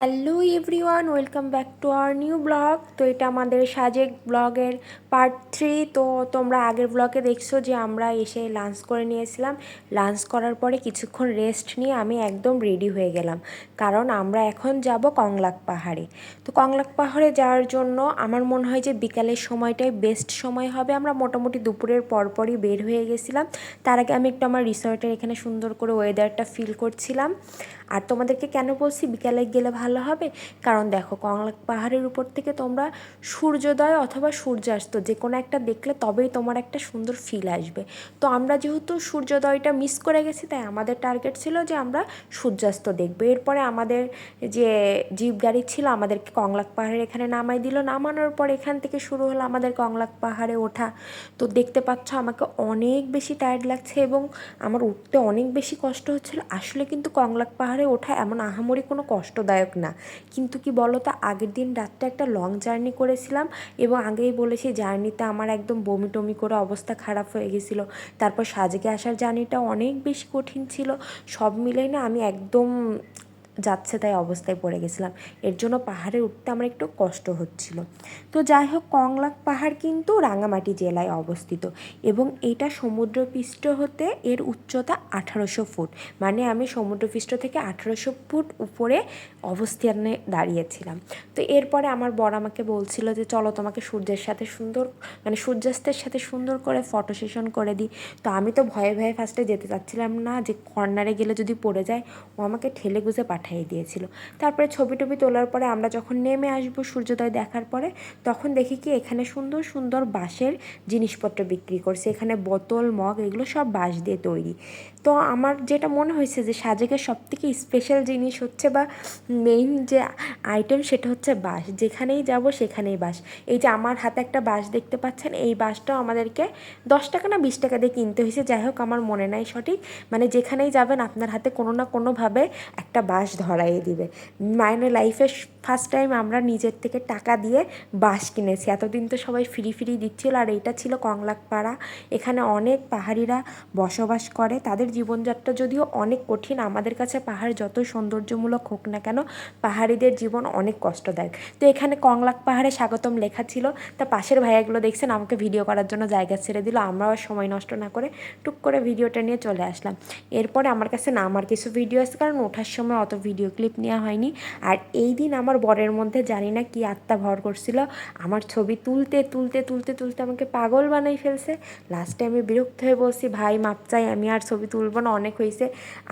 Hello everyone, welcome back to our new blog. তো এটা আমাদের সাজেক ব্লগের পার্ট থ্রি। তো তোমরা আগের ব্লগে দেখছ যে আমরা এসে লাঞ্চ করে নিয়েছিলাম। লাঞ্চ করার পরে কিছুক্ষণ রেস্ট নিয়ে আমি একদম রেডি হয়ে গেলাম। কারণ আমরা এখন যাব কংলাক পাহাড়ে। তো কংলাক পাহাড়ে যাওয়ার জন্য আমার মনে হয় যে বিকালের সময়টাই বেস্ট সময় হবে। আমরা মোটামুটি দুপুরের পরপরই বের হয়ে গেছিলাম। তার আগে আমি একটু আমার রিসর্টের এখানে সুন্দর করে ওয়েদারটা ফিল করছিলাম। আর তোমাদেরকে কেন বলছি? বিকালে গেলে ভালো হবে? কারণ দেখো কংলাক পাহাড়ের উপর থেকে তোমরা সূর্যোদয় অথবা সূর্যাস্ত যে কোনো একটা দেখলে তবেই তোমার একটা সুন্দর ফিল আসবে। তো আমরা যেহেতু সূর্যোদয়টা মিস করে গেছি, তাই আমাদের টার্গেট ছিল যে আমরা সূর্যাস্ত দেখব। এরপরে আমাদের যে জিপ গাড়ি ছিল, আমাদেরকে কংলাক পাহাড়ের এখানে নামাই দিল। নামানোর পর এখান থেকে শুরু হলো আমাদের কংলাক পাহাড়ে ওঠা। তো দেখতে পাচ্ছ, আমাকে অনেক বেশি টায়ার্ড লাগছে এবং আমার উঠতে অনেক বেশি কষ্ট হচ্ছিল। আসলে কিন্তু কংলাক পাহাড়ে ওঠা এমন আহামরি কোনো কষ্টদায়ক না। কিন্তু কি বলো তো আগের দিন রাত্রে একটা লং জার্নি করেছিলাম এবং আগেই বলেছি জার্নিতে আমার একদম বমি টমি করে অবস্থা খারাপ হয়ে গেছিল। তারপর সাজেকে আসার জার্নিটা অনেক বেশি কঠিন ছিল। সব মিলেই না আমি একদম যাচ্ছে তাই অবস্থায় পড়ে গেছিলাম। এর জন্য পাহাড়ে উঠতে আমার একটু কষ্ট হচ্ছিল। তো যাই হোক, কংলাক পাহাড় কিন্তু রাঙামাটি জেলায় অবস্থিত এবং এটা সমুদ্রপৃষ্ঠ হতে এর উচ্চতা আঠারোশো ফুট। মানে আমি সমুদ্রপৃষ্ঠ থেকে আঠারোশো ফুট উপরে অবস্থানে দাঁড়িয়েছিলাম। তো এরপরে আমার বর আমাকে বলছিল যে, চলো তোমাকে সূর্যের সাথে সুন্দর মানে সূর্যাস্তের সাথে সুন্দর করে ফটো সেশন করে দিই। তো আমি তো ভয়ে ভয়ে ফার্স্টে যেতে চাচ্ছিলাম না যে কর্নারে গেলে যদি পড়ে যায়, ও আমাকে ঠেলে গুজে পাঠিয়ে দিয়েছিল। তারপরে ছবি টবি তোলার পরে আমরা যখন নেমে আসব সূর্যোদয় দেখার পরে, তখন দেখি কি এখানে সুন্দর সুন্দর বাঁশের জিনিসপত্র বিক্রি করছে। এখানে বোতল, মগ, এগুলো সব বাঁশ দিয়ে তৈরি। তো আমার যেটা মনে হয়েছে যে সাজেকের সব থেকে স্পেশাল জিনিস হচ্ছে বা মেইন যে আইটেম সেটা হচ্ছে বাঁশ। যেখানেই যাব সেখানেই বাঁশ। এই যে আমার হাতে একটা বাঁশ দেখতে পাচ্ছেন, এই বাঁশটাও আমাদেরকে দশ টাকা না বিশ টাকা দিয়ে কিনতে হয়েছে। যাই হোক, আমার মনে নাই সঠিক। মানে যেখানেই যাবেন, আপনার হাতে কোনো না কোনোভাবে একটা বাঁশ ধরাইয়ে দিবে। মায়ের লাইফে ফার্স্ট টাইম আমরা নিজের থেকে টাকা দিয়ে বাঁশ কিনেছি। এতদিন তো সবাই ফ্রি ফ্রি দিচ্ছিল। আর এইটা ছিল কংলাকপাড়া। এখানে অনেক পাহাড়িরা বসবাস করে। তাদের জীবনযাত্রা যদিও অনেক কঠিন, আমাদের কাছে পাহাড় যত সৌন্দর্যমূলক হোক না কেন, পাহাড়িদের জীবন অনেক কষ্টদায়ক। তো এখানে কংলাক পাহাড়ে স্বাগতম লেখা ছিল। তা পাশের ভাইয়াগুলো দেখছেন, আমাকে ভিডিও করার জন্য জায়গা ছেড়ে দিল। আমরাও সময় নষ্ট না করে টুক করে ভিডিওটা নিয়ে চলে আসলাম। এরপরে আমার কাছে না, আমার কিছু ভিডিও আছে, কারণ ওঠার সময় অত ভিডিও ক্লিপ নেওয়া হয়নি। আর এই দিন আমার বরের মধ্যে জানি না কি আত্মা ভর করছিল। আমার ছবি তুলতে তুলতে তুলতে তুলতে আমাকে পাগল বানাই ফেলছে। লাস্টে আমি বিরক্ত হয়ে বলছি, ভাই, মাপ চাই, আমি আর ছবি তুলবো না অনেক হয়েছে,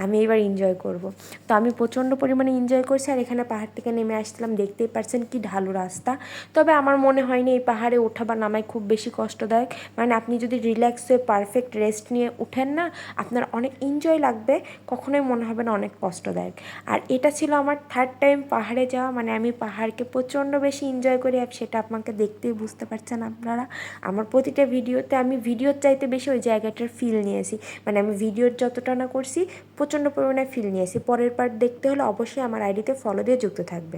আমি এবার এনজয় করব। তো আমি প্রচণ্ড পরিমাণে এনজয় করছি আর এখানে পাহাড় থেকে নেমে আসছিলাম দেখতেই পারছেন কি ঢালু রাস্তা। তবে আমার মনে হয়নি এই পাহাড়ে ওঠা বা নামায় খুব বেশি কষ্টদায়ক। মানে আপনি যদি রিল্যাক্স হয়ে পারফেক্ট রেস্ট নিয়ে উঠেন না, আপনার অনেক এনজয় লাগবে, কখনোই মনে হবে না অনেক কষ্টদায়ক। আর এটা ছিল আমার থার্ড টাইম পাহাড়ে যাওয়া মানে আমি পাহাড়কে প্রচণ্ড বেশি এনজয় করি আর সেটা আপনাকে দেখতেই বুঝতে পারছেন আপনারা। আমার প্রতিটা ভিডিওতে আমি, ভিডিওর চাইতে বেশি ওই জায়গাটার ফিল নিয়েছি। মানে আমি ভিডিওর যতটা না করছি, প্রচণ্ড পরিমাণে ফিল নিয়েছি পরের পার্ট দেখতে হলে অবশ্যই আমার আইডিতে ফলো দিয়ে যুক্ত থাকবে।